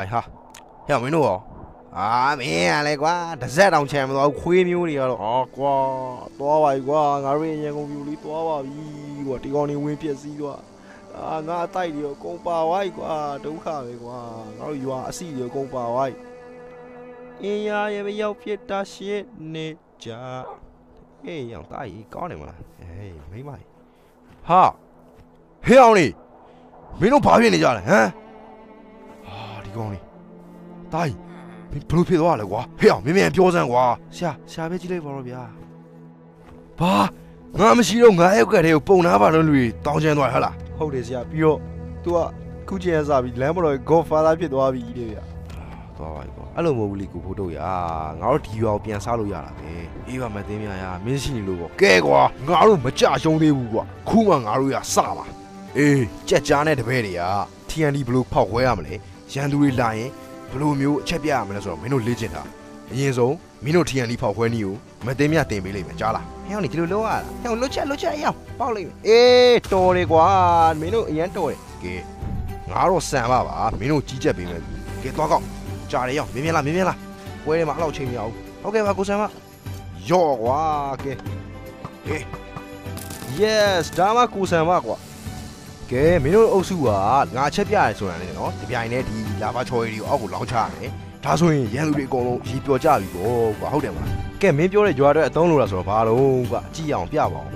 အိုင်ဟာဟဲ့မင်းတို့ရောအာမင်းရလဲကွာတစ်စက်တောင်ချန်မသွားဘူးခွေးမျိုးတွေကတော့အာကွာသွားပါပြီကွာငါတို့ရဲ့ရန်ကုန်ပြူလေးသွားပါပြီကွာဒီကောင်နေဝင်ပြက်စီးသွားအာငါအတိုက်တွေရောအကုန်ပါဝိုင်းကွာဒုက္ခပဲကွာငါတို့ရွာအစီတွေအကုန်ပါဝိုင်းအင်းရရဲ့မရောက်ဖြစ်တာရှစ်နေကြအေးရောင်တာကြီးကောင်းတယ်မလားဟေးမိမကြီးဟာဟေးအောင်လေးမင်းတို့ဘာဖြစ်နေကြလဲဟမ်ဟာ ဒီကောင်လေးတာကြီးဘယ်ဘလို့ဖြစ်သွားလဲကွာဟေ့အောင်မင်းမြန်ပြောစမ်းကွာရှာရှာပဲကြည့်လိုက်ပါတော့ဗျာဘာငါမရှိတော့ငါရဲ့ကက်တဲ့ကိုပုံနာပါတော့လူတွေတောင်းချမ်းသွားဟဟလားဟုတ်တယ်ဆရာပြီးတော့ तू ကခုကျန်စားပြီးလမ်းမတော် Godfather ဖြစ်သွားပြီတဲ့ဗျာသွားပါပြီကွာအဲ့လိုမဟုတ်ဘူးလေကိုဖိုးတို့ရာငါတို့ဒီရွာကိုပြန်စားလို့ရတာပဲအေးပါမသိမ်းမြရာမင်းရှိနေလို့ပေါ့ကဲကွာငါတို့မကြရှုံးသေးဘူးကွာခုမှငါတို့ရစပါအေးကြက်ကြားနဲ့တပည့်တွေက TND ဘလို့ဖောက်ခွဲရမလဲ ရန်သူတွေလာရင်ဘယ်လိုမျိုးအချက်ပြရမလဲဆိုတော့မင်းတို့လေ့ကျင့်တာအရင်ဆုံးမင်းတို့ TND ဖောက်ခွဲနည်းကိုမသိမ်းမြတင်ပေးလိမ့်မယ်ကြားလားဟဲ့ဟောင်းဒီလိုလုပ်ရတာဟဲ့ဟောင်းလွတ်ချက်လွတ်ချက်အရောက်ပေါက်လိမ့်မယ်အေးတော်တယ်ကွာမင်းတို့အရန်တော်တယ်ကဲငါတော့စံပါပါမင်းတို့ကြီးချက်ပေးမယ်ကဲသွားကောက်ကြားတယ်ရောက်မြင်မြင်လားမြင်မြင်လားပွဲထဲမှာအဲ့လောက်ချိန်မရဘူးဟုတ်ကဲ့ပါကိုစံပါယော့ကွာကဲဟေး yes ဒါမှကိုစံပါကွာ ကဲမင်းတို့အုပ်စုကငါချက်ပြရဲဆိုတာလေနော်ဒီပြိုင်နဲ့ဒီလာဘချော်ရီတွေကိုအောက်ကိုလောင်းချရတယ်ဒါဆိုရင်ရန်သူတွေအကုန်လုံးရီပျော်ကြပြီပေါ့ကွာဟုတ်တယ်မလားကဲမင်းပြောတဲ့ကြွားအတွက်အသုံးလို့လားဆိုတော့ဘာလို့ကွာကြည့်အောင်ပြပါအောင်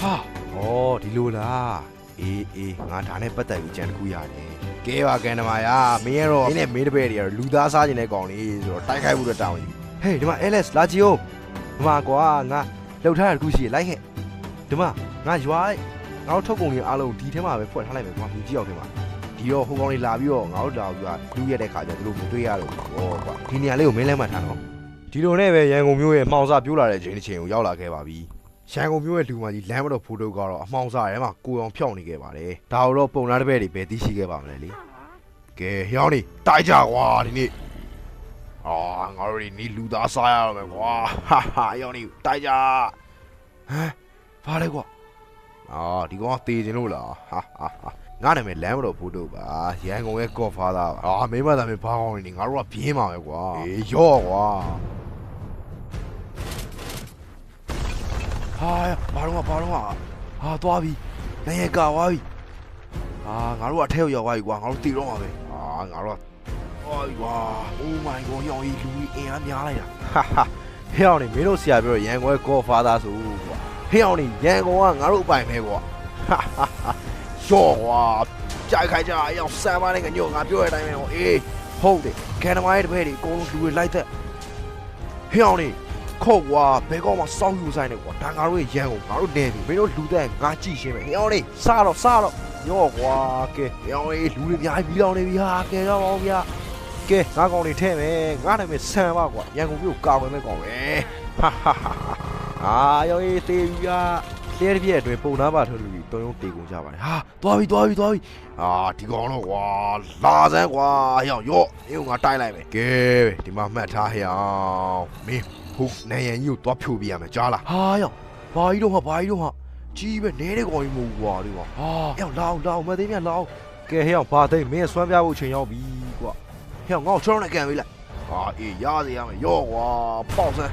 ဟာဩဒီလိုလားအေးအေးငါဒါနဲ့ပတ်သက်ပြီးကြံတစ်ခုရတယ်ကဲပါကန်နမာယာမင်းရောမင်းနဲ့မင်းတပည့်တွေကတော့လူသားစားခြင်းတဲ့ကောင်လေးဆိုတော့တိုက်ခိုက်ဖို့တော့တောင်းယူဟေးဒီမှာ LS လာကြည့်အောင်ဒီမှာကွာငါလှုပ်ထားတဲ့တစ်ခုရှိရလိုက်ခဲ့ဒီမှာငါရွာ ငါတို့ထုတ်ကုန်ကြီးအားလုံးဒီထဲမှာပဲဖွက်ထားလိုက်မယ်ကွာလူကြီးအောင်ထဲမှာဒီတော့ဟိုကောင်လေးလာပြီးတော့ငါတို့တောင်ပြလူရက်တဲ့ခါကျသူတို့မတွေ့ရတော့ဘူးဟောကွာဒီနေရာလေးကိုမင်းလဲမှတ်ထားတော့ဒီလိုနဲ့ပဲရန်ကုန်မြို့ရဲ့မှောင်စာပြိုးလာတဲ့ချိန်တစ်ချိန်ကိုရောက်လာခဲ့ပါပြီရန်ကုန်မြို့ရဲ့လူမကြီးလမ်းမတော်ဖိုးတုတ်ကတော့အမှောင်စာထဲမှာကိုအောင်ဖြောင်းနေခဲ့ပါတယ်ဒါတော့ပုံလားတစ်ပည့်တွေပဲသိရှိခဲ့ပါမလဲလေကဲဟျောင်းနေတိုက်ကြကွာဒီနေ့အာငါတို့ဒီနေ့လူသားစားရတော့မယ်ကွာဟာဟာဟျောင်းနေတိုက်ကြဟမ်ဘာလဲကွာ အာဒီကောင်ကတေခြင်းလို့လားဟာဟာဟာငါနာမည်လမ်းမတော်ဖိုးတို့ပါရန်ကုန်ရဲ့ Godfather ပါအာမင်းမသားမင်းဘာကောင်းနေငါတို့ကပြင်းပါမယ်ကွာအေးရော့ကွာဟာဘာတော့ဘာတော့ဟာသွားပြီနိုင်ရကသွားပြီအာငါတို့ကအထက်ရောက်သွားပြီကွာငါတို့တေတော့မှာပဲအာငါတို့ကအော်ကွာ Oh my god ရောင်ကြီးလူကြီးအင်အားများလိုက်တာဟာဟာဟဲ့အောင်နေမင်းတို့ဆရာပြောရရန်ကုန်ရဲ့ Godfather ဆို ကွာဟေးအောင်နေရန်ကုန်ကငါတို့အပိုင်ပဲကွာဟာဟာဟာရော့ကွာကြိုက်ခိုင်ကြအရောက်ဆမ်းပါနဲ့ကညို့ငါပြောတဲ့အတိုင်းပဲဟောအေးဟုတ်တယ်ကန်နမိုင်းတပည့်တွေအကုန်လုံးလူတွေလိုက်သက်ဟေးအောင်နေခုတ်ကွာဘဲကောင်းမှာစောင်းယူဆိုင်နေကွာဒါငါတို့ရဲ့ရန်ကုန်ငါတို့နေပြီမင်းတို့လူသက်ငါကြည့်ရှင်းမယ်ဟေးအောင်နေစားတော့စားတော့ရော့ကွာကဲဟေးအောင်နေလူတွေအများကြီးပြီးတော့နေပြီဟာကဲတော့ပါဦးဗျာကဲငါကောင်တွေထဲမယ်ငါနာမည်ဆန်ပါကွာရန်ကုန်မြို့ကောင်းမယ်မဲ့ကောင်ပဲဟာဟာဟာ အာရောအေးတေးပြီကတဲတစ်ပြည့်အတွင်းပုံနာပါထွက်လူကြီးတုံယုံတေကုန်ကြပါတယ်ဟာသွားပြီသွားပြီသွားပြီအာဒီကောင်တော့ကွာလာစမ်းကွာဟောင်ရော့အေးငါတိုက်လိုက်မယ်ကဲဒီမှာမှတ်ထားဟောင်မင်းဟုတ်နေရန်ကြီးကိုသွားဖြိုပြရမယ်ကြားလားဟာဟောင်ဘာကြီးတော့ဟာဘာကြီးတော့ဟာကြီးပဲနဲတဲ့ကောင်ကြီးမဟုတ်ဘူးကွာဒီကောင်ဟာဟောင်လောင်းလောင်းမသေးမြလောင်းကဲဟောင်ဘာသိမင်းဆွမ်းပြဖို့ချိန်ရောက်ပြီကွာဟောင်ငါ့ကိုချောင်းနဲ့ကန်ပေးလိုက်ဟာအေးရစေရမယ်ရော့ကွာပေါက်စမ်း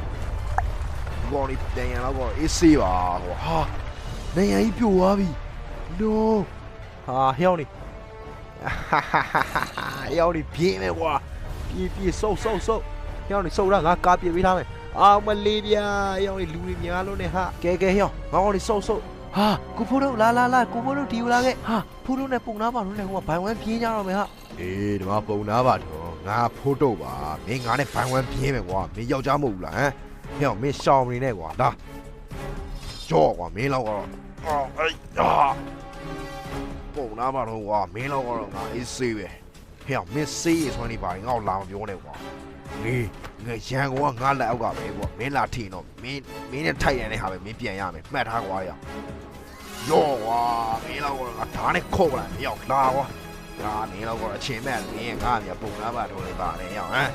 ဘော်လီတန်ရန်တော့ဘောအေးဆေးပါဟိုဟာနေရန်ကြီးပြိုသွားပြီ no ဟာဟျောင်းနေဟာဟာဟာဟာဟျောင်းနေပြင်းနေကွာပြေးပြေးဆုပ်ဆုပ်ဆုပ်ဟျောင်းနေဆုပ်တာငါကားပြေးပေးထားမယ်အာမလေးဗျာဟျောင်းနေလူတွေများလို့ ne ဟာကဲကဲဟျောင်းငါကောင်နေဆုပ်ဆုပ်ဟာကိုဖိုးတို့လာလာလာကိုဖိုးတို့ဒီယူလာခဲ့ဟာဖိုးတို့နဲ့ပုံနာပါလို့ ne ဟိုကဘိုင်ဝမ်ပြင်းကြတော့မယ်ဟာအေးဒီမှာပုံနာပါတော့ငါဖိုးတို့ပါမင်းငါနဲ့ဘိုင်ဝမ်ပြင်းမယ်ကွာမင်းယောက်ျားမဟုတ်ဘူးလားဟမ် ဟဲ့မင်းရှောင်းနေနဲ့ကွာလာကြော့ကွာမင်းလောက်ကတော့အော်အေးအာပုံနာမတော့ကွာမင်းလောက်ကတော့ငါအေးဆေးပဲဟဲ့မင်းဆေးရဆွမ်းနေပါရင်ငါ့ကိုလာမပြောနဲ့ကွာလေငါရန်ကုန်ကငါလက်အောက်ကပဲကွာမင်းလာထင်တော့မင်းမင်းနဲ့ထိုက်ရန်တဲ့ဟာပဲမင်းပြန်ရမယ်မှတ်ထားကွာရရော့ကွာမင်းလောက်ကတော့ငါဓာတ်နဲ့ခုတ်လိုက်ရောက်လာကွာငါမင်းလောက်ကတော့အချိန်မဲ့မင်းငါမြပုံနာပါတော့လေပါနဲ့ရောက်ဟမ်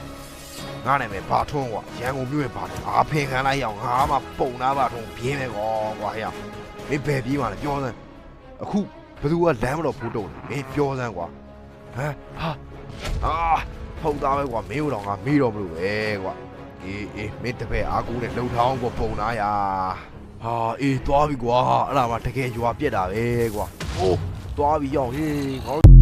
ငါနာမည်ဘာထွန်းကွာရန်ကုန်မြို့ရဲ့ဘာထွန်းအားဖင်ခံလိုက်ရအောင်ငါမှပုံနာပါထွန်းပြင်းမယ်ကွာကွာဟဲ့မင်းဘယ်ပြေးမှလဲပြောစမ်းအခုဘသူကလမ်းမတော်ဖိုးတုံးလဲမင်းပြောစမ်းကွာဟမ်ဟာအာဟုတ်သားပဲကွာမင်းတို့တော့ငါမေးတော့မလို့ပဲကွာအေးအေးမင်းတပည့်အားကိုးနဲ့လှုပ်ထောင်းကိုပုံနာရဟာအေးသွားပြီကွာအဲ့ဒါမှတကယ်ရွာပြက်တာပဲကွာဟိုးသွားပြီရောက်ဟေးငါတို့